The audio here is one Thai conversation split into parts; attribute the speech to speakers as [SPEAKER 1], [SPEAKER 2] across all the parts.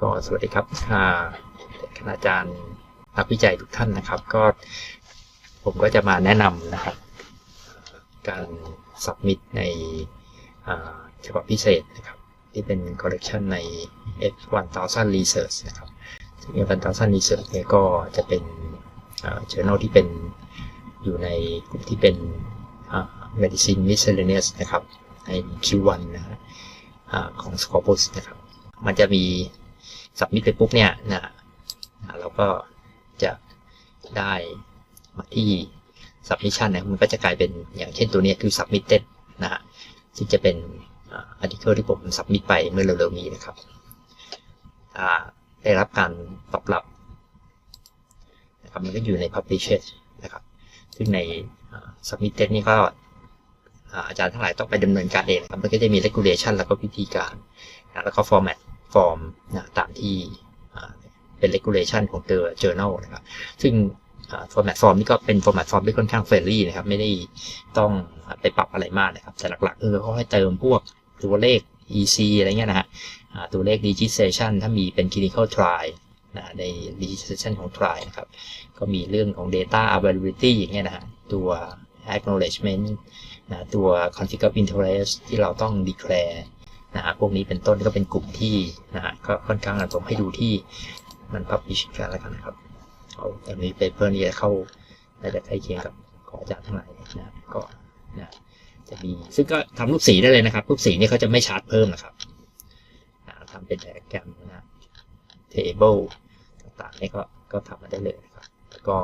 [SPEAKER 1] ก็สวัสดีครับอ่าคณาจารย์นักวิจัยทุกท่านนะครับ ก็ผมก็จะมาแนะนำนะครับ การสับมิดในฉบับพิเศษนะครับ ที่เป็นคอลเลกชันใน F1000 Research นะครับ F1000 Research เนี่ยก็จะเป็นอ่า journal ที่เป็นอยู่ในกลุ่มที่เป็น Medicine Miscellaneous นะครับ ใน Q1 นะฮะของ Scopus นะครับ มันจะมี สับมิดไปปุ๊บเนี่ยนะเราก็จะได้มาที่ submission นะมันก็จะกลายเป็นอย่างเช่นตัวนี้คือ submitted นะฮะซึ่งจะเป็นอาร์ติเคิลที่ผม submit ไปเมื่อเร็วๆนี้นะครับได้รับการตอบรับนะครับมันก็อยู่ใน publish นะครับซึ่งใน submitted นี่ก็อาจารย์ทั้งหลายต้องไปดำเนินการเองครับมันก็จะมี regulation แล้วก็วิธีการ แล้วก็ format ฟอร์มนะตามที่เป็น regulation ของตัว journal นะครับซึ่ง format form นี่ก็เป็น format form ที่ค่อนข้างเฟรนลี่นะครับ ไม่ได้ต้องไปปรับอะไรมากนะครับ แต่หลักๆเออเขาให้เติมพวกตัวเลข EC อะไรเงี้ยนะฮะตัวเลข registration ถ้ามีเป็น clinical trial นะใน registration ของ trial นะครับ ก็มีเรื่องของ data availability อย่างเงี้ยนะฮะตัว acknowledgement นะตัว conflict of interest ที่เราต้อง declare นะฮะพวกนี้เป็นต้นก็เป็นกลุ่มที่นะฮะก็ค่อนข้างผมให้ดูที่มัน publish กันแล้วกันนะครับเอาแต่นี้ paper นี้จะเข้าน่าจะใกล้เคียงกับของอาจารย์ทั้งหลายนะก็นะจะมีซึ่งก็ทำรูปสีได้เลยนะครับ รูปสีนี่เขาจะไม่ชาร์จเพิ่มนะครับนะทำเป็นแดแกรมนะ table ต่างๆนี่ก็ก็ทำมาได้เลยนะครับแล้วก็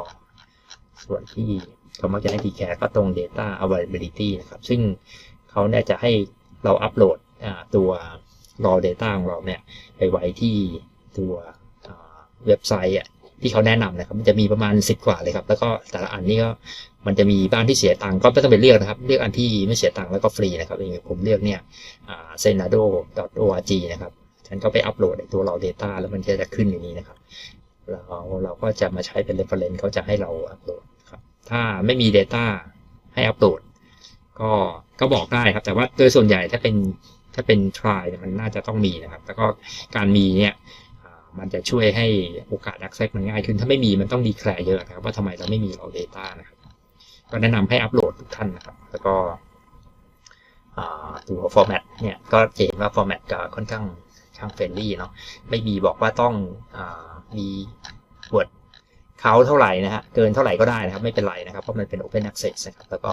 [SPEAKER 1] ส่วนที่เขามักจะให้ดีแคร์ก็ตรง data availability นะครับ ซึ่งเขาเนี่ยจะให้เราอัปโหลด ตัว raw data ของเราเนี่ยไปไว้ที่ตัวเว็บไซต์อะที่เขาแนะนำนะครับมันจะมีประมาณ 10 กว่าเลยครับ แล้วก็แต่ละอันนี้ก็มันจะมีบ้านที่เสียตังค์ก็ไม่ต้องไปเลือกนะครับ เลือกอันที่ไม่เสียตังค์แล้วก็ฟรีนะครับอย่างผมเลือกเนี่ย senado.org นะครับฉันก็ไปอัปโหลดตัว raw data แล้วมันจะขึ้นอย่างนี้นะครับเราเราก็จะมาใช้เป็น reference เขาจะให้เราอัปโหลดครับถ้าไม่มี data ให้อัปโหลดก็ก็บอกได้ครับ แต่ว่าโดยส่วนใหญ่ถ้าเป็น ถ้าเป็น try มันน่าจะต้องมีนะครับ แล้วก็การมีเนี่ยมันจะช่วยให้โอกาส access มันง่ายขึ้น ถ้าไม่มีมันต้อง declare เยอะนะครับ ว่าทำไมเราไม่มี raw data นะครับ ก็แนะนำให้อัปโหลดทุกท่านนะครับ แล้วก็ตัว format เนี่ยก็จะเห็นว่า format ก็ค่อนข้างข้างเฟรนลี่เนาะ ไม่มีบอกว่าต้องอมี word เขาเท่าไหร่นะฮะ เกินเท่าไหร่ก็ได้นะครับ ไม่เป็นไรนะครับ เพราะมันเป็น open access นะครับ แล้วก็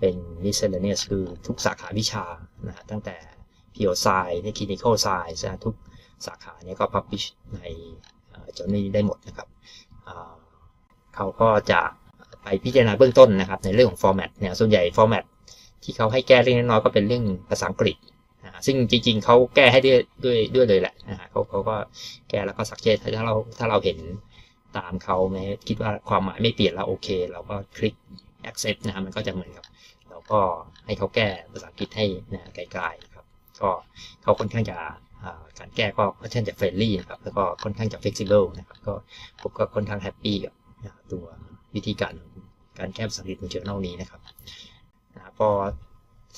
[SPEAKER 1] เป็น miscellaneous คือทุกสาขาวิชานะฮะตั้งแต่ p o s i ใน clinical science ทุกสาขาเนี่ยก็ publish ในจอนี้ได้หมดนะครับ เขาก็จะไปพิจารณาเบื้องต้นนะครับ ในเรื่องของ format เนี่ยส่วนใหญ่ format ที่เขาให้แก้เล็กน้อยก็เป็นเรื่องภาษาอังกฤษซึ่งจริงๆ เขาแก้ให้ด้วยด้วยด้วยเลยแหละนะฮะเขาเขาก็แก้แล้วก็สักเจตถ้าเราถ้าเราเห็นตามเขาไหมคิดว่าความหมายไม่เปลี่ยนแล้วโอเค เราก็คลิก accept นะมันก็จะเหมือนกับ เราก็ให้เขาแก้ภาษาอังกฤษให้นะไกลๆ ก็เขาค่อนข้างจะการแก้ก็ค่อนข้างจะเฟรนลี่นะครับแล้วก็ค่อนข้างจะ flexible นะครับก็ผมก็ค่อนข้างแฮปปี้กับตัววิธีการการแก้ภาษาอังกฤษในเจอแนลนี้นะครับพอ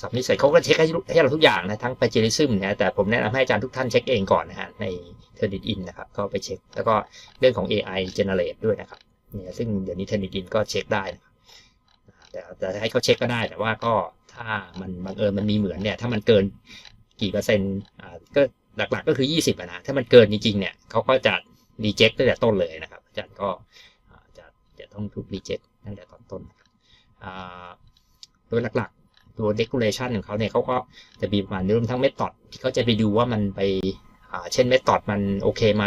[SPEAKER 1] สับนิสัยเขาก็เช็คให้ให้เราทุกอย่างนะทั้ง plagiarism นะแต่ผมแนะนำให้อาจารย์ทุกท่านเช็คเองก่อนนะฮะใน Turnitin นะครับก็ไปเช็ค แล้วก็เรื่องของ AI generate ด้วยนะครับเนี่ยซึ่งเดี๋ยวนี้ Turnitin ก็เช็คได้นะครับแต่แต่ให้เขาเช็คก็ได้แต่ว่าก็ถ้ามันบังเอิญมันมีเหมือนเนี่ยถ้ามันเกิน กี่เปอร์เซ็นต์อ่าก็หลัก ๆ ก็คือ 20นะถ้ามันเกินจริงๆเนี่ยเขาก็จะ reject ตั้งแต่ต้นเลยนะครับอาจารย์ก็จะจะต้องถูก reject ตั้งแต่ตอนต้นโดยหลักๆ ตัว decoration ของเขาเนี่ยเขาก็จะมีประมาณรวมทั้ง method ที่เขาจะไปดูว่ามันไปเช่น method มันโอเคไหม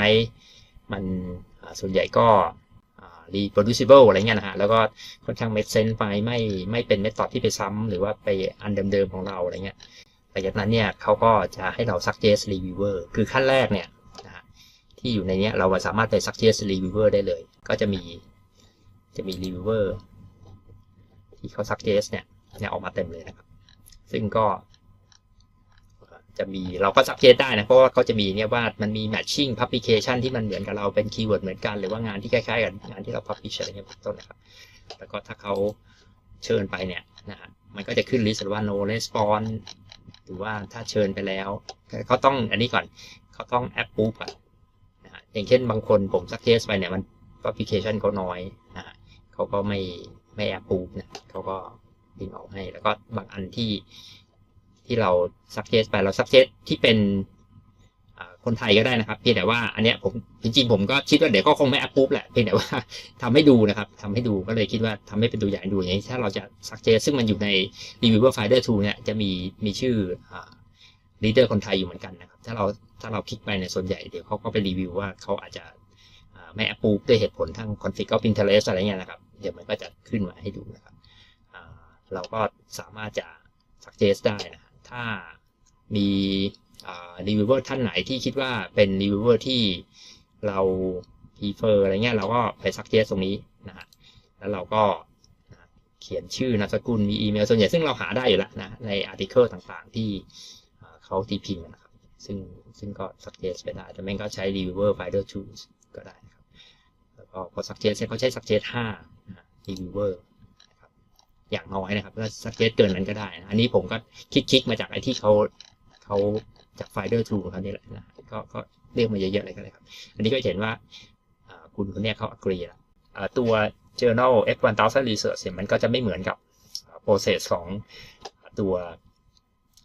[SPEAKER 1] มันส่วนใหญ่ก็ reproducible อะไรเงี้ยนะฮะ แล้วก็ค่อนข้าง make sense ไปไม่ไม่เป็น method ที่ไปซ้ำหรือว่าไปอันเดิมๆของเราอะไรเงี้ย ลังจากนั้นเนี่ยเขาก็จะให้เรา suggest reviewer คือขั้นแรกเนี่ยที่อยู่ในนี้เราสามารถไป suggest reviewer ได้เลย ก็จะมีจะมี reviewer ที่เขา suggest เนี่ยเนี่ยออกมาเต็มเลยนะครับ ซึ่งก็จะมีเราก็ suggest ได้นะ เพราะว่าเขาจะมีเนี่ยว่ามันมี matching publication ที่มันเหมือนกับเราเป็น keyword เหมือนกัน หรือว่างานที่คล้ายๆกับงานที่เรา publish อะไรเงี้ยเป็นต้นนะครับ แล้วก็ถ้าเขาเชิญไปเนี่ยนะฮะมันก็จะขึ้น list ว่า no response หรือว่าถ้าเชิญไปแล้วเขาต้องอันนี้ก่อนเขาต้องแอปปูก่อนอย่างเช่นบางคนผมสักเคสไปเนี่ยมัน publication เขาน้อยนะฮะเขาก็ไม่ไม่แอปปูนะเขาก็ดึงออกให้ แล้วก็บางอันที่ที่เราสักเคสไปเราสักเคสที่เป็นอ่า คนไทยก็ได้นะครับเพียงแต่ว่าอันเนี้ยผมจริงๆผมก็คิดว่าเดี๋ยวก็คงไม่แอปปูแหละเพียงแต่ว่าทำให้ดูนะครับทำให้ดูก็เลยคิดว่าทำให้เป็นตัวอย่างดูอย่างนี้ถ้าเราจะสักเคสซึ่งมันอยู่ใน Reviewer Finder Tool เนี่ยจะมีมีชื่ออลีดเดอร์คนไทยอยู่เหมือนกันนะครับถ้าเราถ้าเราคลิกไปในส่วนใหญ่เดี๋ยวเขาก็ไปรีวิวว่าเขาอาจจะไม่แอปปูด้วยเหตุผลทาง config of interest อะไรเงี้ยนะครับเดี๋ยวมันก็จะขึ้นมาให้ดูนะครับเราก็สามารถจะ suggest ได้นะถ้ามี รีวิวเวอร์ท่านไหนที่คิดว่าเป็นรีวิวเวอร์ที่เรา prefer อะไรเงี้ยเราก็ไป suggest ตรงนี้นะฮะแล้วเราก็เขียนชื่อนามสกุลมีอีเมลส่วนใหญ่ซึ่งเราหาได้อยู่แล้วนะใน article ต่างๆที่เขาตีพิมพ์นะครับซึ่งซึ่งก็ suggest ไปได้ แต่แม่งก็ใช้ reviewer finder tools ก็ได้นะครับ แล้วก็พอ suggest เนี่ยเขาใช้ suggest 5นะ reviewer นะครับอย่างน้อยนะครับก็ suggest เกินนั้นก็ได้นะอันนี้ผมก็คลิกๆมาจากไอ้ที่เขาเขา จาก finder tool เขานี่แหละนะก็ก็เรียกมาเยอะๆเลยก็ได้ครับ อันนี้ก็จะเห็นว่าคุณคนเนี้ยเขา agree ล้วอ่าตัว journal F1000 research เนี่ยมันก็จะไม่เหมือนกับ process ของตัว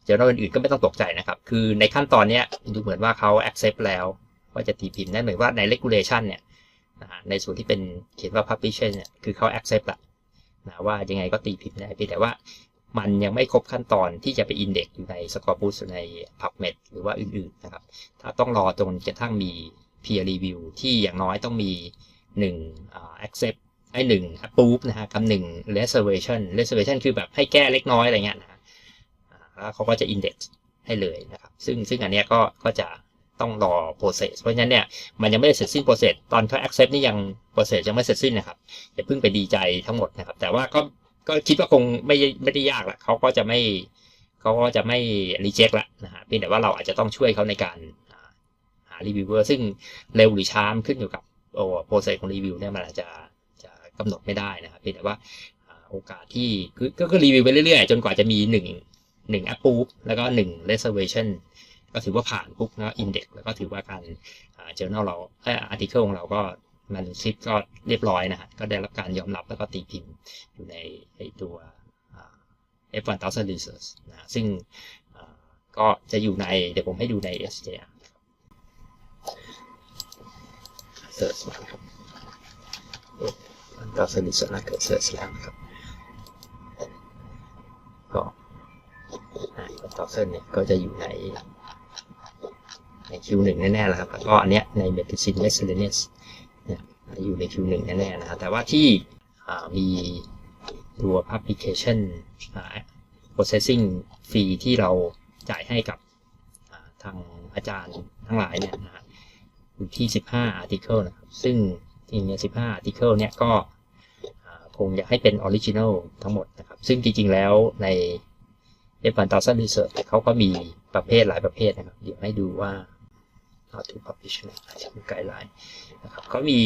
[SPEAKER 1] เจอร์นอื่นๆก็ไม่ต้องตกใจนะครับ คือในขั้นตอนนี้ดูเหมือนว่าเขา accept แล้วว่าจะตีพิมพ์นั่นหมายว่าใน regulation เนี่ยในส่วนที่เป็นเขียนว่า publisher เนี่ยคือเขา accept ละนะว่ายังไงก็ตีพิมพ์ได้เพียงแต่ว่า มันยังไม่ครบขั้นตอนที่จะไป index อยู่ใน Scopus ใน PubMed หรือว่าอื่นๆนะครับ ถ้าต้องรอจนกระทั่งมี peer review ที่อย่างน้อยต้องมีหนึ่งอ่า accept ไอ้หนึ่ง approve นะฮะกับหนึ่ง reservation reservation คือแบบให้แก้เล็กน้อยอะไรเงี้ยนะแล้วเขาก็จะ index ให้เลยนะครับ ซึ่งซึ่งอันเนี้ยก็ก็จะต้องรอ process เพราะฉะนั้นเนี่ยมันยังไม่ได้เสร็จสิ้น process ตอนเขา accept นี่ยัง process ยังไม่เสร็จสิ้นนะครับอย่าเพิ่งไปดีใจทั้งหมดนะครับ แต่ว่าก็ ก็คิดว่าคงไม่ไม่ได้ยากละเขาก็จะไม่เขาก็จะไม่ reject ละนะฮะเพียงแต่ว่าเราอาจจะต้องช่วยเขาในการอ่าหา reviewer ซึ่งเร็วหรือช้ามขึ้นอยู่กับโอ้ process ของรีวิวเนี่ยมันอาจจะจะกำหนดไม่ได้นะครับเพียงแต่ว่าโอกาสที่คือก็คือรีวิวไปเรื่อยๆ จนกว่าจะมีหนึ่งหนึ่ง approve แล้วก็หนึ่ง reservation ก็ถือว่าผ่านปุ๊บแล้ว index แล้วก็ถือว่าการอ่า journal เราอ่อ article ของเราก็ manuscript ก็เรียบร้อยนะฮะก็ได้รับการยอมรับแล้วก็ตีพิมพ์อยู่ในในตัวอ่า F1000 research นะฮะซึ่งก็จะอยู่ในเดี๋ยวผมให้ดูใน SJR search มาครับ1000 research นะเกิด search แล้วนะครับก็ต่อเส้นเนี่ยก็จะอยู่ในใน Q1 แน่ๆแล้วครับ แล้วก็อันเนี้ยใน Medicine Miscellaneous อยู่ใน Q1 แน่ๆนะครับแต่ว่าที่มีตัว Publication Processing Fee ที่เราจ่ายให้กับทางอาจารย์ทั้งหลายเนี่ยนะฮะอยู่ที่ 15 article นะครับ ซึ่งจริงๆเนี่ย15 article เนี่ยก็คงอยากให้เป็น Original ทั้งหมดนะครับ ซึ่งจริง ๆ แล้วใน F1000 Research เขาก็มีประเภทหลายประเภทนะครับ เดี๋ยวให้ดูว่า how to publish นะไกด์ไลน์นะครับเขามี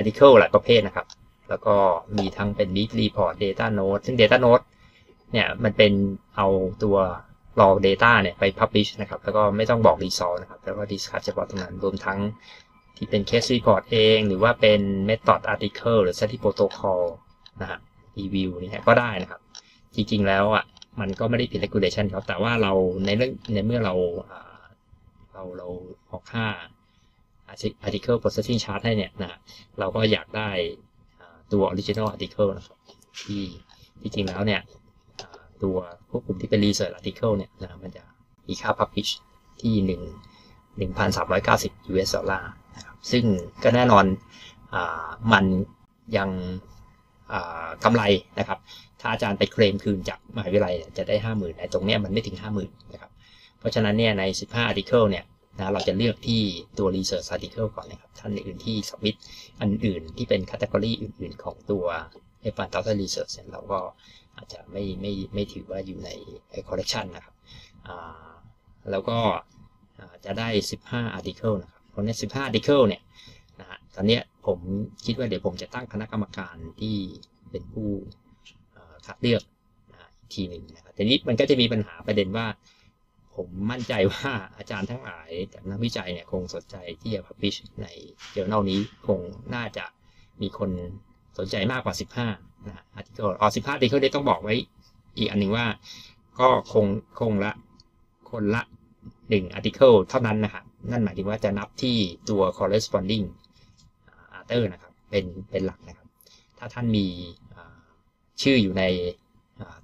[SPEAKER 1] article หลายประเภทนะครับ แล้วก็มีทั้งเป็น lead report data note ซึ่ง data note เนี่ยมันเป็นเอาตัว raw data เนี่ยไป publish นะครับ แล้วก็ไม่ต้องบอก result นะครับ แล้วก็ discuss เฉพาะตรงนั้น รวมทั้งที่เป็น case report เอง หรือว่าเป็น method article หรือ study protocol นะฮะ review นี่ก็ได้นะครับ จริงๆแล้วอะมันก็ไม่ได้ผิด regulation ครับ แต่ว่าเราในเรื่องในเมื่อเราเราเราออกค่า article processing charge ให้เนี่ยนะเราก็อยากได้ตัว original article นะครับที่ที่จริงแล้วเนี่ยตัวพวกกลุ่มที่เป็น research article เนี่ยนะมันจะมีค่า publish ที่หนึ่งหนึ่งพันสามร้อยเก้าสิบ US ดอลลาร์นะครับซึ่งก็แน่นอนอมันยังกำไรนะครับ ถ้าอาจารย์ไปเคลมคืนจากมหาวิทยาลัยเนี่ยจะได้ห้าหมื่นแต่ตรงเนี้ยมันไม่ถึงห้าหมื่นนะครับ เพราะฉะนั้นเนี่ยใน 15 article เนี่ย นะเราจะเลือกที่ตัว research article ก่อนนะครับท่านอื่นที่ submit อันอื่นที่เป็น category อื่นๆ ของตัว F1000 research เราก็อาจจะไม่ไม่ไม่ถือว่าอยู่ใน collection นะครับแล้วก็จะได้ 15 article นะครับเพราะนั้15 article เนี่ยนะฮะตอนนี้ผมคิดว่าเดี๋ยวผมจะตั้งคณะกรรมการที่เป็นผู้คัดเลือกอีกทีหนึ่งนะครับแต่นี้มันก็จะมีปัญหาประเด็นว่า ผมมั่นใจว่าอาจารย์ทั้งหลายจากนักวิจัยเนี่ยคงสนใจที่จะ publish ใน journal นี้คงน่าจะมีคนสนใจมากกว่า 15นะฮะ article อ๋อ15 article ได้ต้องบอกไว้อีกอันหนึ่งว่า ก็คงคงละคนละ1 article เท่านั้นนะครับนั่นหมายถึงว่าจะนับที่ตัว corresponding author นะครับ เป็นเป็นหลักนะครับ ถ้าท่านมีชื่ออยู่ใน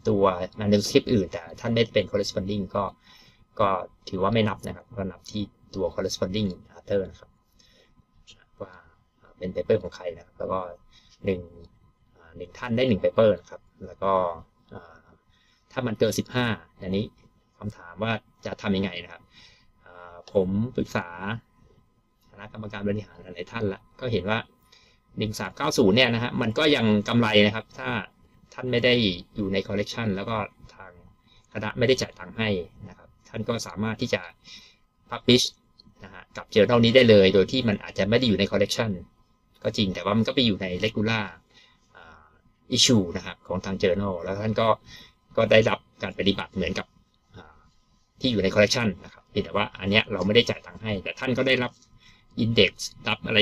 [SPEAKER 1] ตัว manuscript อื่น แต่ท่านไม่เป็น corresponding ก็ ก็ถือว่าไม่นับนะครับก็นับที่ตัว corresponding author นะครับ ว่าเป็น paper ของใครนะครับ แล้วก็หนึ่งหนึ่งท่านได้หนึ่ง paper นะครับ แล้วก็ถ้ามันเกิน 15 อันนี้คำถามว่าจะทำยังไงนะครับ ผมปรึกษาคณะกรรมการบริหารหลายท่านละก็เห็นว่า 1390 เนี่ยนะฮะมันก็ยังกำไรนะครับ ถ้าท่านไม่ได้อยู่ในคอลเลกชันแล้วก็ทางคณะไม่ได้จ่ายตังค์ให้นะครับ ท่านก็สามารถที่จะ publish นะฮะกับ journal นี้ได้เลย โดยที่มันอาจจะไม่ได้อยู่ในคอลเลกชันก็จริงแต่ว่ามันก็ไปอยู่ใน regular อ่า issue นะครับของทาง journal แล้วท่านก็ก็ได้รับการปฏิบัติเหมือนกับที่อยู่ในคอลเลกชันนะครับเพียงแต่ว่าอันเนี้ยเราไม่ได้จ่ายตังค์ให้ แต่ท่านก็ได้รับ index รับอะไร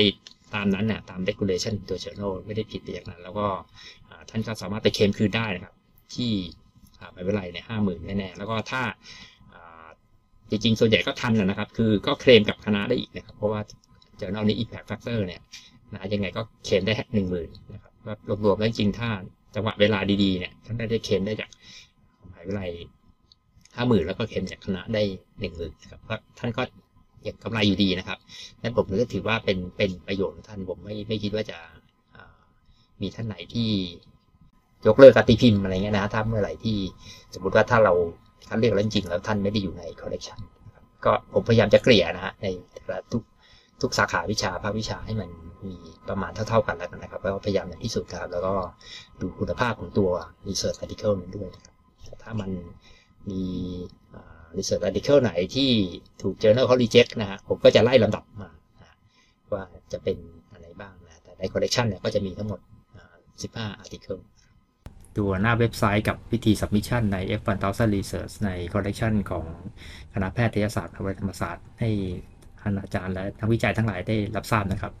[SPEAKER 1] ตามนั้นน่ะตาม regulation ตัว journal ไม่ได้ผิดไปอย่างนั้น แล้วก็ท่านก็สามารถไปเคลมคืนได้นะครับ ที่ไม่เป็นไรเนี่ยห้าหมื่นแน่ๆแล้วก็ถ้า จริงๆ ส่วนใหญ่ก็ทันนะนะครับ คือก็เคลมกับคณะได้อีกนะครับ เพราะว่า journal นี้ impact factor เนี่ยนะยังไงก็เคลมได้หนึ่งหมื่นนะครับว่ารวมๆแล้วจริงๆถ้าจังหวะเวลาดีๆเนี่ยท่านได้เคลมได้จากมหาวิทยาลัยห้าหมื่นแล้วก็เคลมจากคณะได้หนึ่งหมื่นครับก็ท่านก็ยังกำไรอยู่ดีนะครับนั้นผมก็ถือว่าเป็นเป็นประโยชน์ของท่านผมไม่ไม่คิดว่าจะามีท่านไหนที่ยกเลิกการตีพิมพ์อะไรเงี้ยนะถ้าเมื่อไหร่ที่สมมติว่าถ้าเรา คัดเลือกแล้วจริงแล้วท่านไม่ได้อยู่ในคอลเลกชันก็ผมพยายามจะเกลี่ยนะฮะในแต่ละทุกทุกสาขาวิชาภาควิชาให้มันมีประมาณเท่าๆกันแล้วกันนะครับแล้วพยายามอย่างที่สุดครับ แล้วก็ดูคุณภาพของตัว research article นั้นด้วยนะครับถ้ามันมีอ่า research article ไหนที่ถูก journal เขา reject นะฮะผมก็จะไล่ลำดับมานะว่าจะเป็นอะไรบ้างนะแต่ใน collection เนี่ยก็จะมีทั้งหมดอ่า15 article ตัวหน้าเว็บไซต์กับพิธี submission ใน F1000 Research ใน collection ของคณะแพทยศาสตร์มหาวิทยาลัยธรรมศาสตร์ให้ท่านอาจารย์และนักวิจัยทั้งหลายได้รับทราบนะครับ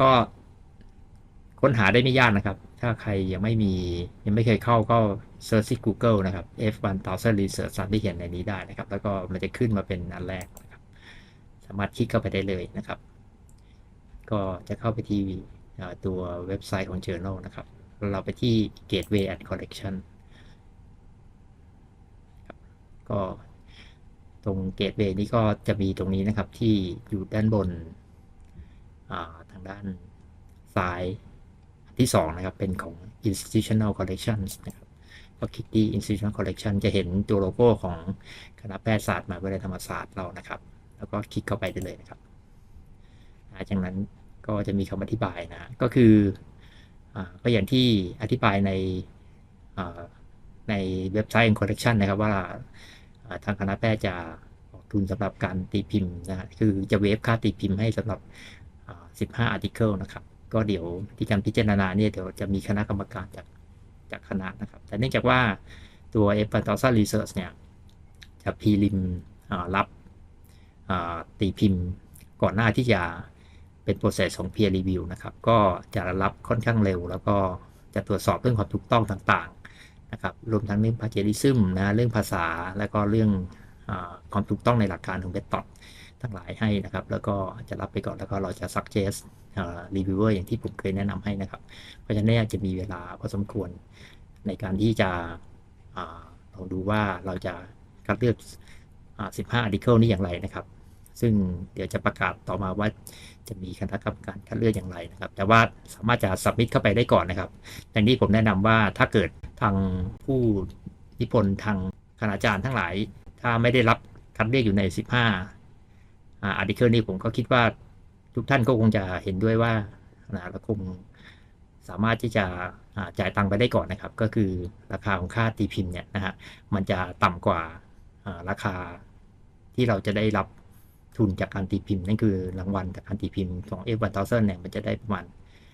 [SPEAKER 1] ก็ค้นหาได้ไม่ยากนะครับ ถ้าใครยังไม่มียังไม่เคยเข้าก็ search ที่ Google นะครับ F1000 Research สามที่เห็นในนี้ได้นะครับ แล้วก็มันจะขึ้นมาเป็นอันแรกนะครับ สามารถคลิกเข้าไปได้เลยนะครับ ก็จะเข้าไปที่ตัวเว็บไซต์ของ Journal นะครับ เราไปที่ Gateway and Collection ครับก็ตรง Gateway นี้ก็จะมีตรงนี้นะครับที่อยู่ด้านบนาทางด้านซ้ายที่สองนะครับ เป็นของ Institutional Collections นะครับก็คลิกที่ Institutional Collection จะเห็นตัวโลโก้ของคณะแพทยศาสตร์มหาวิทยาลัยธรรมศาสตร์เรานะครับ แล้วก็คลิกเข้าไปได้เลยนะครับจากนั้นก็จะมีคำอธิบายนะ ก็คือ ก็อย่างที่อธิบายในในเว็บไซต์ collection นะครับว่าทางคณะแพทย์จะออกทุนสำหรับการตีพิมพ์นะคือจะเวฟค่าตีพิมพ์ให้สำหรับอ่า15 article นะครับ ก็เดี๋ยวที่การพิจารณาเนี่ยเดี๋ยวจะมีคณะกรรมการจากจากคณะนะครับ แต่เนื่องจากว่าตัว f 1 0 0 Research เนี่ยจะพีริมรับตีพิมพ์ก่อนหน้าที่จะ เป็น process ของ peer review นะครับ ก็จะรับค่อนข้างเร็ว แล้วก็จะตรวจสอบเรื่องความถูกต้องต่างๆนะครับ รวมทั้งเรื่อง plagiarism นะเรื่องภาษาแล้วก็เรื่องอความถูกต้องในหลักการของ method ทั้งหลายให้นะครับ แล้วก็จะรับไปก่อนแล้วก็เราจะ suggest reviewer อย่างที่ผมเคยแนะนำให้นะครับ เพราะฉะนั้นจะมีเวลาพอสมควรในการที่จะอาลองดูว่าเราจะคัดเลือก 15 article นี้อย่างไรนะครับ ซึ่งเดี๋ยวจะประกาศต่อมาว่าจะมีคณะกรรมการคัดเลือกอย่างไรนะครับ แต่ว่าสามารถจะ submit เข้าไปได้ก่อนนะครับอย่างที่ผมแนะนำว่าถ้าเกิดทางผู้อิทธิพลทางคณาจารย์ทั้งหลาย ถ้าไม่ได้รับคัดเลือกอยู่ใน 15อ่า article นี้ผมก็คิดว่าทุกท่านก็คงจะเห็นด้วยว่านะเราคงสามารถที่จะจ่ายตังค์ไปได้ก่อนนะครับ ก็คือราคาของค่าตีพิมพ์เนี่ยนะฮะมันจะต่ำกว่าราคาที่เราจะได้รับ ทุนจากการตีพิมพ์ นั่นคือรางวัลจากการตีพิมพ์ของ F 1 0 0 0 เนี่ยมันจะได้ประมาณ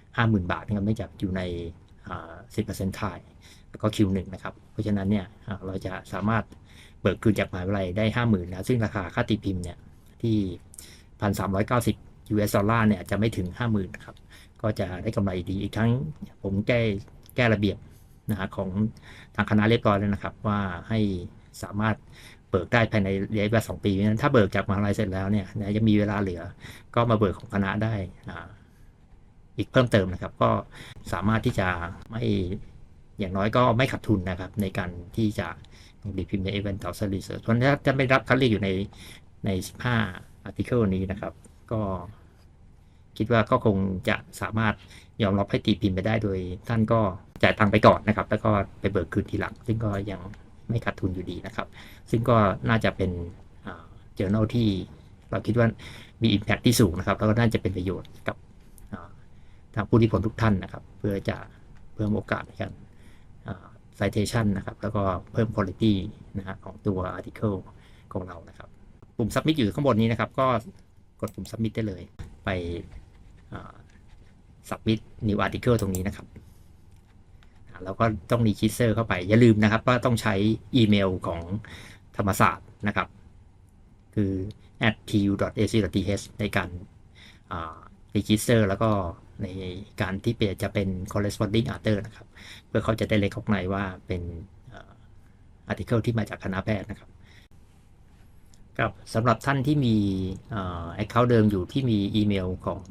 [SPEAKER 1] 50,000 บาทนะครับเนื่องจากอยู่ในอ่า10%ทายแล้วก็ Q1 นะครับ เพราะฉะนั้นเนี่ยเราจะสามารถเบิกคืนจากมหาวิทยาลัยได้ห้าหมื่นนะซึ่งราคาค่าตีพิมพ์เนี่ยที่พันสามร้อยเก้าสิบ US ดอลลาร์เนี่ยจะไม่ถึงห้าหมื่นครับก็จะได้กำไรดีอีกทั้งผมแก้แก้ระเบียบนะฮะของทางคณะเรียบร้อยแล้วนะครับ ว่าให้สามารถ เบิกได้ภายในระยะเวลาสองปีนั้นถ้าเบิกจากมหาลัยเสร็จแล้วเนี่ยนะยังมีเวลาเหลือ ก็มาเบิกของคณะได้อีกเพิ่มเติมนะครับ ก็สามารถที่จะไม่อย่างน้อยก็ไม่ขาดทุนนะครับ ในการที่จะดีพิมพ์ใน Event House Research เพราะถ้าจะไม่รับคัดเลือกอยู่ในใน 15 article นี้นะครับ ก็คิดว่าก็คงจะสามารถยอมรับให้ตีพิมพ์ไปได้โดย ท่านก็จ่ายตังค์ไปก่อนนะครับ แล้วก็ไปเบิกคืนทีหลัง ซึ่งก็ยัง ไม่ขาดทุนอยู่ดีนะครับ ซึ่งก็น่าจะเป็นเจอ journal ที่เราคิดว่ามี impact ที่สูงนะครับ แล้วก็น่าจะเป็นประโยชน์กับทางผู้ที่ผลทุกท่านนะครับ เพื่อจะเพิ่มโอกาสในการ citation นะครับ แล้วก็เพิ่ม quality นะฮะของตัว article ของเรานะครับปุ่ม submit อยู่ข้างบนนี้นะครับ ก็กดปุ่ม submit ได้เลย ไป submit new article ตรงนี้นะครับ แล้วก็ต้อง register เข้าไป อย่าลืมนะครับว่าต้องใช้อีเมลของธรรมศาสตร์นะครับ คือ at tu.ac.th ในการอ่า register แล้วก็ในการที่เปลี่ยนจะเป็น corresponding author นะครับ เพื่อเขาจะได้เลขข้ในว่าเป็นอ่า article ที่มาจากคณะแพทย์นะครับครับสำหรับท่านที่มีอ่า account เดิมอยู่ที่มีอีเมลของ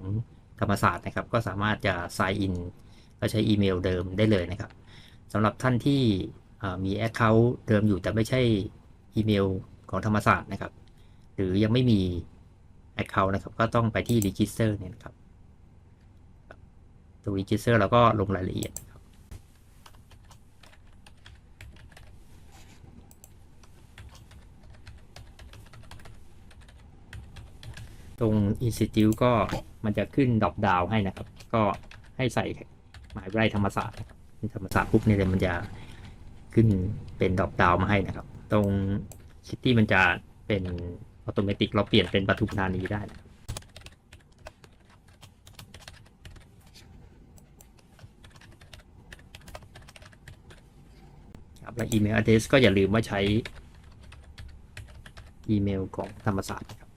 [SPEAKER 1] ธรรมศาสตร์นะครับ ก็สามารถจะ sign in ก็ใช้อีเมลเดิมได้เลยนะครับสำหรับท่านที่มี account เดิมอยู่แต่ไม่ใช่อีเมลของธรรมศาสตร์นะครับ หรือยังไม่มี account นะครับ ก็ต้องไปที่ register เนี่ยนะครับตัว register แล้วก็ลงรายละเอียดนะครับตรง Institute ก็มันจะขึ้นดอปดาวให้นะครับ ก็ให้ใส่ หมายไร่ธรรมศาสตร์นะครับธรรมศาสตร์ปุ๊บเนี่ยมันจะขึ้นเป็นดอปดาวมาให้นะครับ ตรงซิตตี้มันจะเป็นอัตโนมัติเราเปลี่ยนเป็นปทุมธานีได้นะครับและอีเมล address ก็อย่าลืมว่าใช้อีเมลของธรรมศาสตร์นะครับ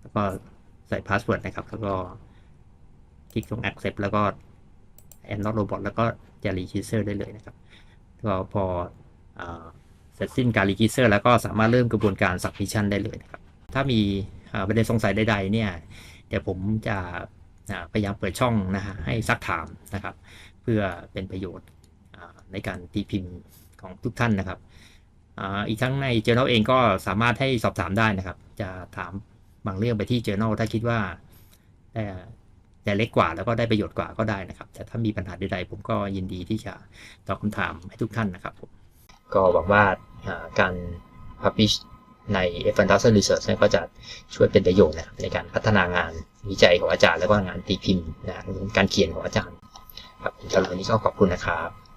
[SPEAKER 1] แล้วก็ ใส่พาสเวิร์ดนะครับ แล้วก็คลิกตรง accept แล้วก็ and not robot แล้วก็จะ register ได้เลยนะครับก็พอเสร็จสิ้นการ register แล้วก็สามารถเริ่มกระบวนการ submission ได้เลยนะครับ ถ้ามีประเด็นสงสัยใดๆเนี่ย เดี๋ยวผมจะพยายามเปิดช่องนะฮะให้ซักถามนะครับ เพื่อเป็นประโยชน์ในการตีพิมพ์ของทุกท่านนะครับอีกทั้งใน journal เองก็สามารถให้สอบถามได้นะครับ จะถาม บางเรื่องไปที่ journal ถ้าคิดว่าได้ได้เล็กกว่าแล้วก็ได้ประโยชน์กว่าก็ได้นะครับ แต่ถ้ามีปัญหาใดๆ ผมก็ยินดีที่จะตอบคำถามให้ทุกท่านนะครับผมก็หวังว่าการ publish ใน f a n t a s t Research นี่ก็จะช่วยเป็นประโยชน์นะครับในการพัฒนางานวิจัยของอาจารย์ แล้วก็งานตีพิมพ์นะการเขียนของอาจารย์ครับสำหรับวันนี้ก็ขอบคุณนะครับ